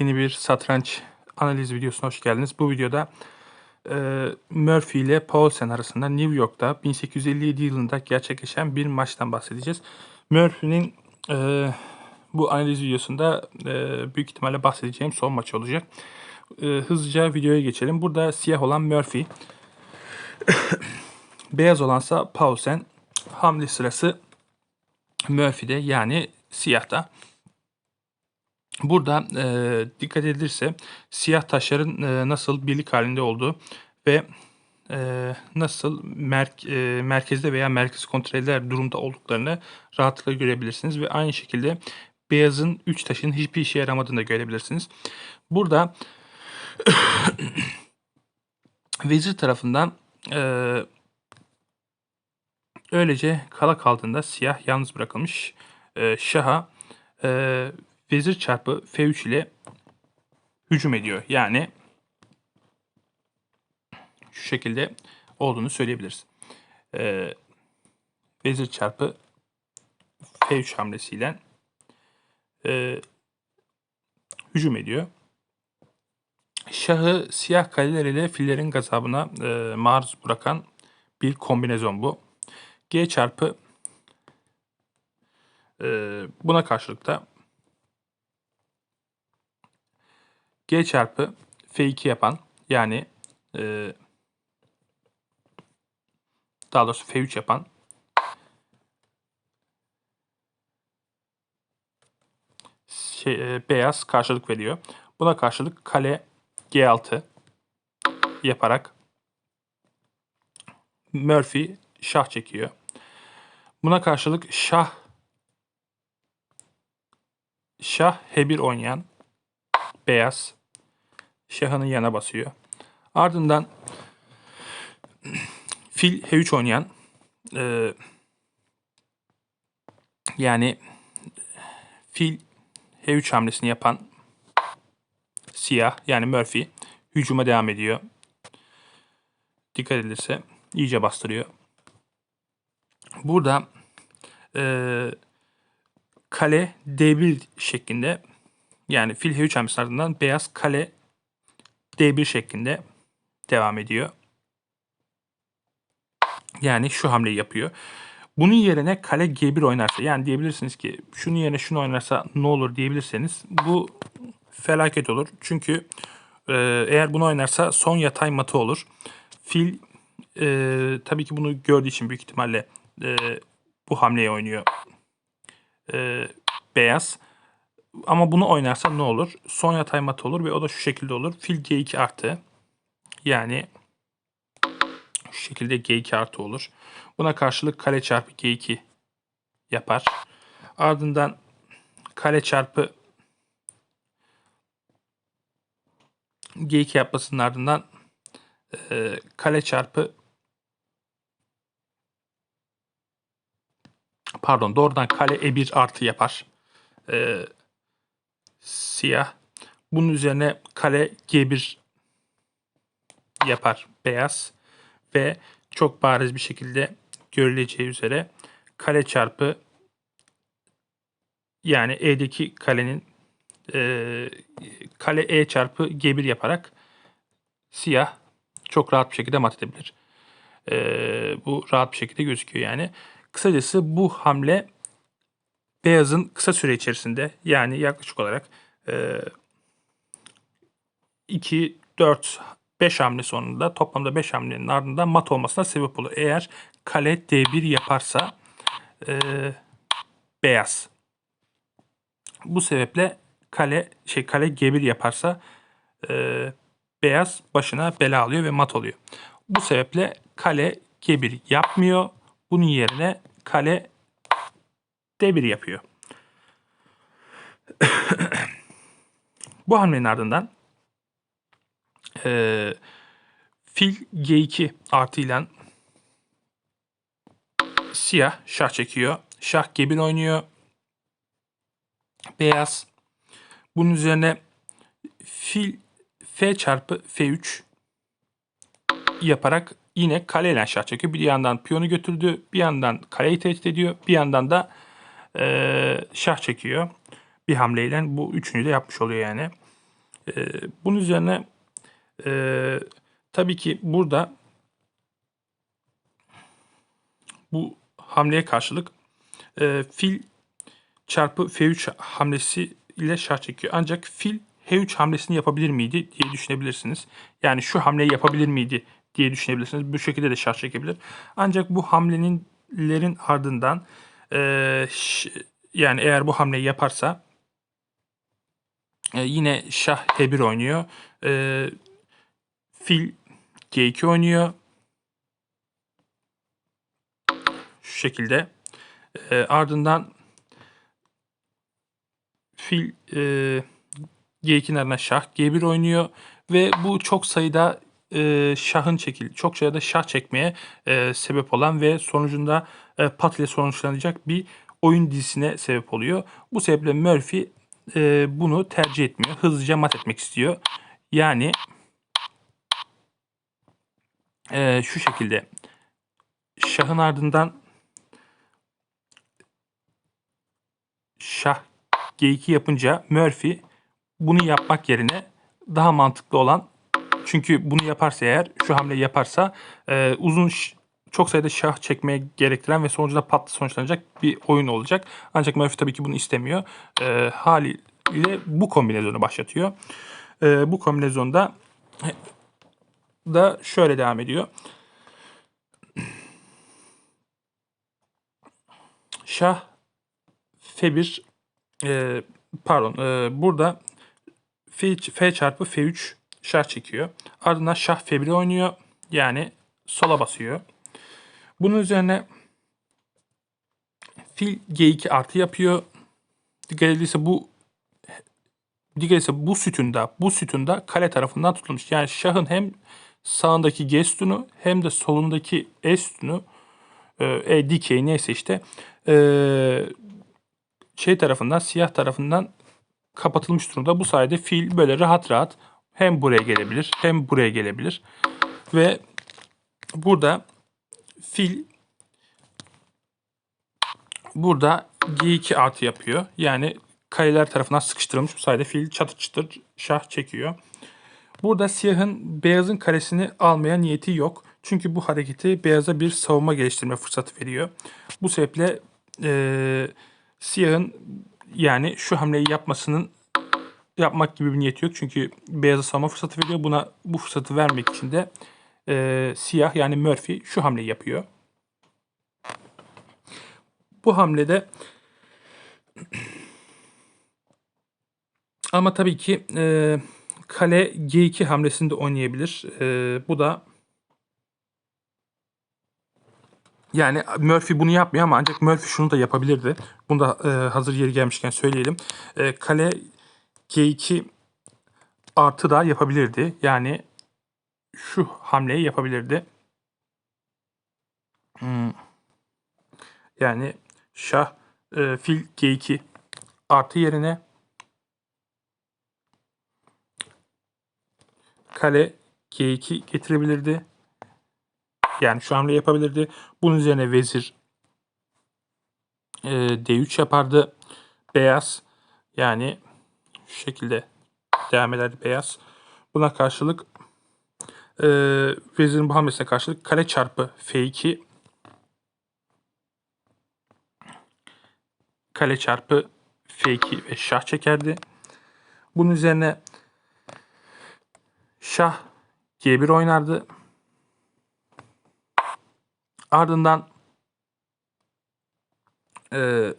Yeni bir satranç analiz videosuna hoş geldiniz. Bu videoda e, Murphy ile Paulsen arasında New York'ta 1857 yılında gerçekleşen bir maçtan bahsedeceğiz. Murphy'nin e, bu analiz videosunda e, büyük ihtimalle bahsedeceğim son maç olacak. E, hızlıca videoya geçelim. Burada siyah olan Murphy, beyaz olansa Paulsen. Hamle sırası Murphy'de yani siyahta. Burada e, dikkat edilirse siyah taşların e, nasıl birlik halinde olduğu ve e, nasıl merk, e, merkezde veya merkez kontrol eder durumda olduklarını rahatlıkla görebilirsiniz. Ve aynı şekilde beyazın 3 taşın hiçbir işe yaramadığını da görebilirsiniz. Burada vezir tarafından e, öylece kala kaldığında siyah yalnız bırakılmış e, şaha e, vezir çarpı F3 ile hücum ediyor. Yani şu şekilde olduğunu söyleyebiliriz. Ee, vezir çarpı F3 hamlesiyle e, hücum ediyor. Şahı siyah kaleler ile fillerin gazabına e, maruz bırakan bir kombinezon bu. G çarpı e, buna karşılık da G çarpı F2 yapan yani e, daha doğrusu F3 yapan şey, e, beyaz karşılık veriyor. Buna karşılık kale G6 yaparak Murphy şah çekiyor. Buna karşılık şah şah H1 oynayan beyaz şahının yana basıyor. Ardından fil H3 oynayan e, yani fil H3 hamlesini yapan siyah yani Murphy hücuma devam ediyor. Dikkat edilirse iyice bastırıyor. Burada e, kale D1 şeklinde yani fil H3 hamlesinin ardından beyaz kale D1 şeklinde devam ediyor. Yani şu hamleyi yapıyor. Bunun yerine kale G1 oynarsa yani diyebilirsiniz ki şunun yerine şunu oynarsa ne olur diyebilirseniz bu felaket olur. Çünkü e, eğer bunu oynarsa son yatay matı olur. Fil e, tabii ki bunu gördüğü için büyük ihtimalle e, bu hamleyi oynuyor. E, beyaz. Ama bunu oynarsa ne olur? Son yatay mat olur ve o da şu şekilde olur. Fil G2 artı. Yani şu şekilde G2 artı olur. Buna karşılık kale çarpı G2 yapar. Ardından kale çarpı G2 yapmasının ardından e, kale çarpı pardon doğrudan kale E1 artı yapar. E, siyah. Bunun üzerine kale G1 yapar beyaz ve çok bariz bir şekilde görüleceği üzere kale çarpı yani E'deki kalenin e, kale E çarpı G1 yaparak siyah çok rahat bir şekilde mat edebilir. E, bu rahat bir şekilde gözüküyor yani. Kısacası bu hamle beyazın kısa süre içerisinde yani yaklaşık olarak 2, 4, 5 hamle sonunda toplamda 5 hamlenin ardından mat olmasına sebep olur. Eğer kale D1 yaparsa e, beyaz. Bu sebeple kale şey kale G1 yaparsa e, beyaz başına bela alıyor ve mat oluyor. Bu sebeple kale G1 yapmıyor. Bunun yerine kale D1 yapıyor. Bu hamlenin ardından e, fil G2 artıyla siyah şah çekiyor. Şah G1 oynuyor. Beyaz. Bunun üzerine fil F çarpı F3 yaparak yine kaleyle şah çekiyor. Bir yandan piyonu götürdü. Bir yandan kaleyi tehdit ediyor. Bir yandan da e, şah çekiyor. Bir hamleyle bu üçünü de yapmış oluyor yani. E, bunun üzerine e, tabii ki burada bu hamleye karşılık e, fil çarpı F3 hamlesi ile şah çekiyor. Ancak fil H3 hamlesini yapabilir miydi diye düşünebilirsiniz. Yani şu hamleyi yapabilir miydi diye düşünebilirsiniz. Bu şekilde de şah çekebilir. Ancak bu hamlenin ardından e, ş- yani eğer bu hamleyi yaparsa e, yine şah H1 oynuyor. E, fil G2 oynuyor. Şu şekilde. E, ardından fil e, G2'nin ardından şah G1 oynuyor ve bu çok sayıda e, şahın çekil, çok sayıda şah çekmeye e, sebep olan ve sonucunda e, pat ile sonuçlanacak bir oyun dizisine sebep oluyor. Bu sebeple Murphy e, bunu tercih etmiyor. Hızlıca mat etmek istiyor. Yani e, şu şekilde şahın ardından şah G2 yapınca Murphy bunu yapmak yerine daha mantıklı olan çünkü bunu yaparsa eğer şu hamleyi yaparsa e, uzun çok sayıda şah çekmeye gerektiren ve sonucunda patlı sonuçlanacak bir oyun olacak. Ancak Murphy tabii ki bunu istemiyor. E, haliyle bu kombinasyonu başlatıyor. E, bu kombinasyonda da şöyle devam ediyor. Şah F1 e, pardon e, burada F, F çarpı F3 şah çekiyor. Ardından şah F1 oynuyor. Yani sola basıyor. Bunun üzerine fil G2 artı yapıyor. Dikkat edilirse bu dikkat edilirse bu sütunda bu sütunda kale tarafından tutulmuş. Yani şahın hem sağındaki G sütunu hem de solundaki E sütunu e, e dikey neyse işte e, şey tarafından siyah tarafından kapatılmış durumda. Bu sayede fil böyle rahat rahat hem buraya gelebilir hem buraya gelebilir. Ve burada fil burada G2 artı yapıyor. Yani kaleler tarafından sıkıştırılmış. Bu sayede fil çatır çıtır şah çekiyor. Burada siyahın beyazın karesini almaya niyeti yok. Çünkü bu hareketi beyaza bir savunma geliştirme fırsatı veriyor. Bu sebeple eee, siyahın yani şu hamleyi yapmasının yapmak gibi bir niyeti yok. Çünkü beyaza savunma fırsatı veriyor. Buna bu fırsatı vermek için de eee, siyah yani Murphy şu hamleyi yapıyor. Bu hamlede ama tabii ki eee, kale G2 hamlesini de oynayabilir. Eee, bu da yani Murphy bunu yapmıyor ama ancak Murphy şunu da yapabilirdi. Bunu da eee, hazır yeri gelmişken söyleyelim. Eee, kale G2 artı da yapabilirdi. Yani şu hamleyi yapabilirdi. Hmm. Yani şah e, fil G2 artı yerine kale G2 getirebilirdi. Yani şu hamle yapabilirdi. Bunun üzerine vezir e, D3 yapardı. Beyaz yani şu şekilde devam ederdi beyaz. Buna karşılık e, vezirin bu hamlesine karşılık kare çarpı F2 kale çarpı F2 ve şah çekerdi. Bunun üzerine şah G1 oynardı. Ardından e,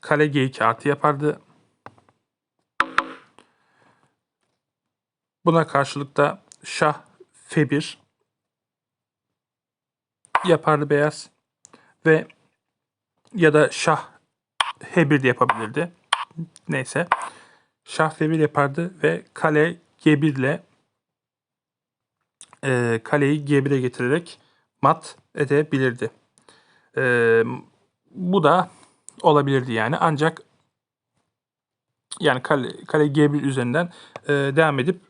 kale G2 artı yapardı. Buna karşılık da şah F1 yapardı beyaz ve ya da şah H1 de yapabilirdi. Neyse. Şah F1 yapardı ve kale G1 ile e, kaleyi G1'e getirerek mat edebilirdi. E, bu da olabilirdi yani. Ancak yani kale, kale G1 üzerinden e, devam edip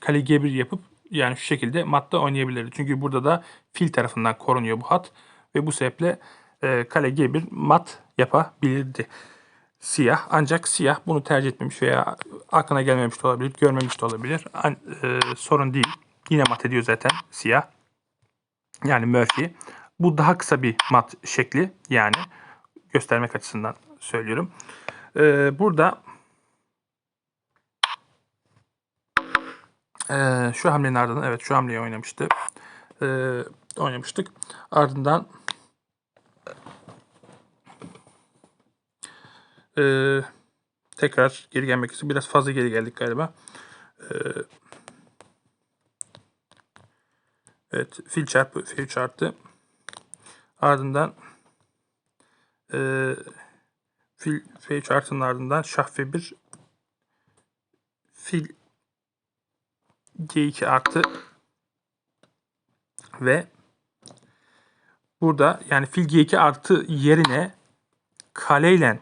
kale G1 yapıp yani şu şekilde matta oynayabilirdi. Çünkü burada da fil tarafından korunuyor bu hat ve bu sebeple e, kale G1 mat yapabilirdi. siyah. Ancak siyah bunu tercih etmemiş veya aklına gelmemiş de olabilir, görmemiş de olabilir. An- e, sorun değil. Yine mat ediyor zaten siyah. Yani Murphy. Bu daha kısa bir mat şekli yani göstermek açısından söylüyorum. E, burada e, şu hamlenin ardından evet şu hamleyi oynamıştı. E, oynamıştık. Ardından e, tekrar geri gelmek için biraz fazla geri geldik galiba. E, evet fil çarpı f3 artı ardından e, fil f3 artının ardından şah f1 fil g2 artı ve burada yani fil g2 artı yerine kaleyle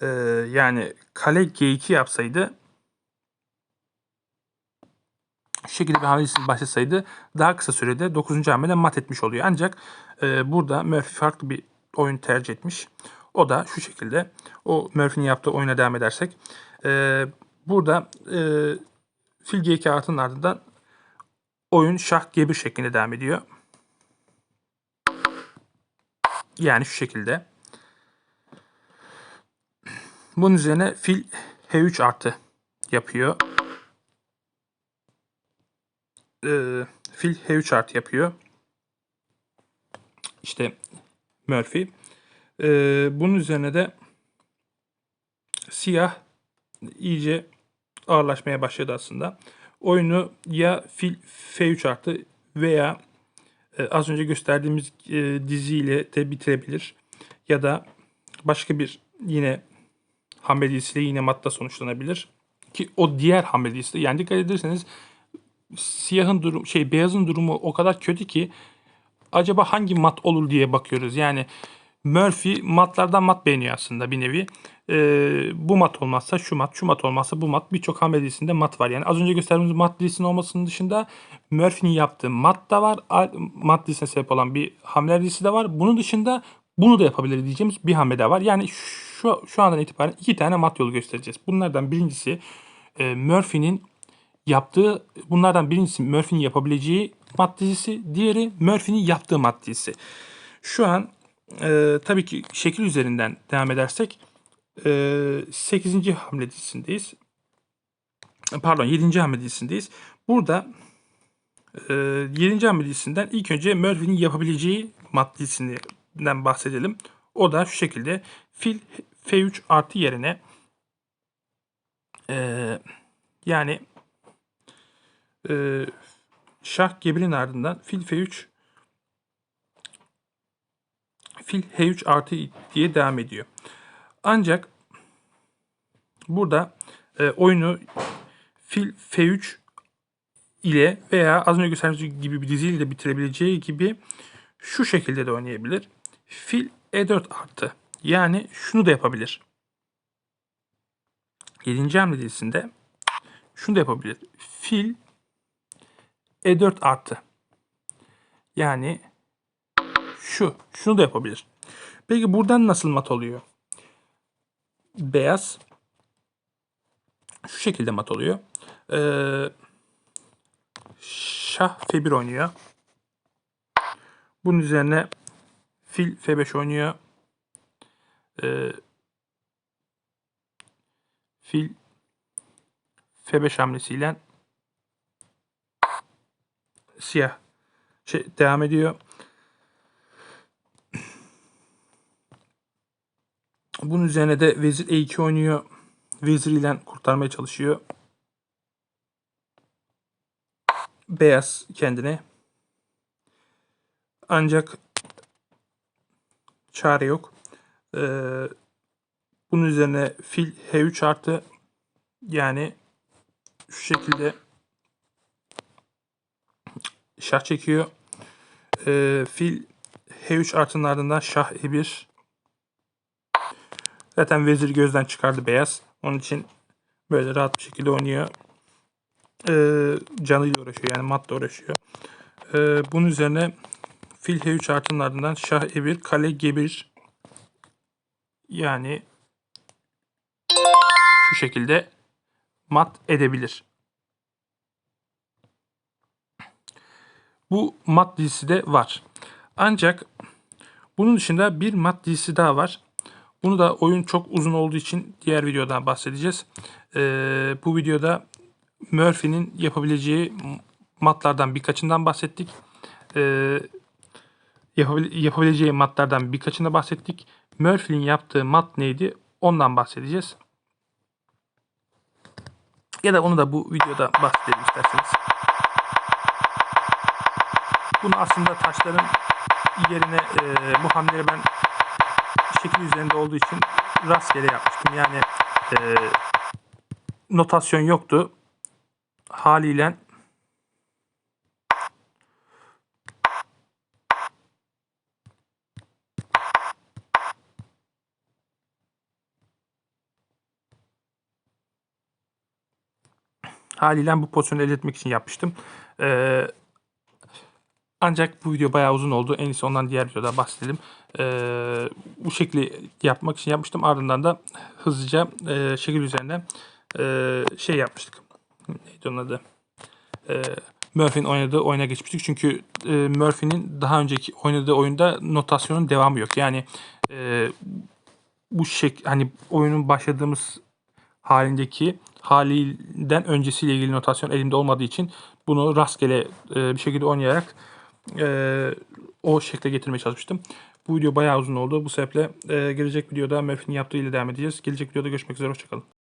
e, yani kale g2 yapsaydı şu şekilde bir hamlesini başlasaydı daha kısa sürede 9. hamlede mat etmiş oluyor. Ancak e, burada Murphy farklı bir oyun tercih etmiş. O da şu şekilde. O Murphy'nin yaptığı oyuna devam edersek. e, burada e, fil g2 artının ardından oyun şah g1 şeklinde devam ediyor. Yani şu şekilde. Bunun üzerine fil h3 artı yapıyor. Ee, fil h3 artı yapıyor. İşte Murphy. Ee, bunun üzerine de siyah iyice ağırlaşmaya başladı aslında. Oyunu ya fil f3 artı veya e, az önce gösterdiğimiz e, diziyle de bitirebilir. Ya da başka bir yine hamle dizisiyle yine matta sonuçlanabilir. Ki o diğer hamle dizisi. Yani dikkat ederseniz siyahın durum şey beyazın durumu o kadar kötü ki acaba hangi mat olur diye bakıyoruz. Yani Murphy matlardan mat beğeniyor aslında bir nevi. Ee, bu mat olmazsa şu mat, şu mat olmazsa bu mat. Birçok hamle dizisinde mat var. Yani az önce gösterdiğimiz mat dizisinin olmasının dışında Murphy'nin yaptığı mat da var. Mat dizisine sebep olan bir hamle dizisi de var. Bunun dışında bunu da yapabilir diyeceğimiz bir hamle de var. Yani şu, şu andan itibaren iki tane mat yolu göstereceğiz. Bunlardan birincisi e, Murphy'nin yaptığı bunlardan birincisi Murphy'nin yapabileceği mat dizisi, diğeri Murphy'nin yaptığı mat dizisi. Şu an e, tabii ki şekil üzerinden devam edersek e, 8. hamle dizisindeyiz. Pardon 7. hamle dizisindeyiz. Burada e, 7. hamle dizisinden ilk önce Murphy'nin yapabileceği mat bahsedelim. O da şu şekilde fil f3 artı yerine e, yani e, şah g1'in ardından fil f3 fil h3 artı diye devam ediyor. Ancak burada e, oyunu fil f3 ile veya az önce gösterdiğimiz gibi bir diziyle de bitirebileceği gibi şu şekilde de oynayabilir. Fil e4 artı yani şunu da yapabilir. 7. hamle dizisinde şunu da yapabilir. Fil e4 artı. Yani şu. Şunu da yapabilir. Peki buradan nasıl mat oluyor? Beyaz şu şekilde mat oluyor. Ee, şah f1 oynuyor. Bunun üzerine fil f5 oynuyor. Ee, fil f5 hamlesiyle siyah şey, devam ediyor. Bunun üzerine de vezir e2 oynuyor. Vezir ile kurtarmaya çalışıyor. Beyaz kendine. Ancak çare yok. Ee, bunun üzerine fil h3 artı yani şu şekilde şah çekiyor. Ee, fil h3 artının ardından şah e1 Zaten vezir gözden çıkardı beyaz. Onun için böyle rahat bir şekilde oynuyor. Ee, canıyla uğraşıyor yani matla uğraşıyor. Ee, bunun üzerine fil h3 artının ardından şah e1 kale g1 yani şekilde mat edebilir. Bu mat dizisi de var. Ancak bunun dışında bir mat dizisi daha var. Bunu da oyun çok uzun olduğu için diğer videodan bahsedeceğiz. Ee, bu videoda Murphy'nin yapabileceği matlardan birkaçından bahsettik. Ee, yapabil- yapabileceği matlardan birkaçını bahsettik. Murphy'nin yaptığı mat neydi? Ondan bahsedeceğiz. Ya da onu da bu videoda bahsedelim isterseniz. Bunu aslında taşların yerine e, bu hamleleri ben şekil üzerinde olduğu için rastgele yapmıştım. Yani e, notasyon yoktu. Haliyle haliyle bu pozisyonu elde etmek için yapmıştım. Ee, ancak bu video bayağı uzun oldu. En iyisi ondan diğer videoda bahsedelim. Ee, bu şekli yapmak için yapmıştım. Ardından da hızlıca e, şekil üzerine e, şey yapmıştık. Neydi onun adı? E, Murphy'nin oynadığı oyuna geçmiştik. Çünkü e, Murphy'nin daha önceki oynadığı oyunda notasyonun devamı yok. Yani e, bu şek hani oyunun başladığımız halindeki halinden öncesiyle ilgili notasyon elimde olmadığı için bunu rastgele e, bir şekilde oynayarak e, o şekle getirmeye çalışmıştım. Bu video bayağı uzun oldu. Bu sebeple e, gelecek videoda Murphy'nin yaptığı ile devam edeceğiz. Gelecek videoda görüşmek üzere. Hoşçakalın.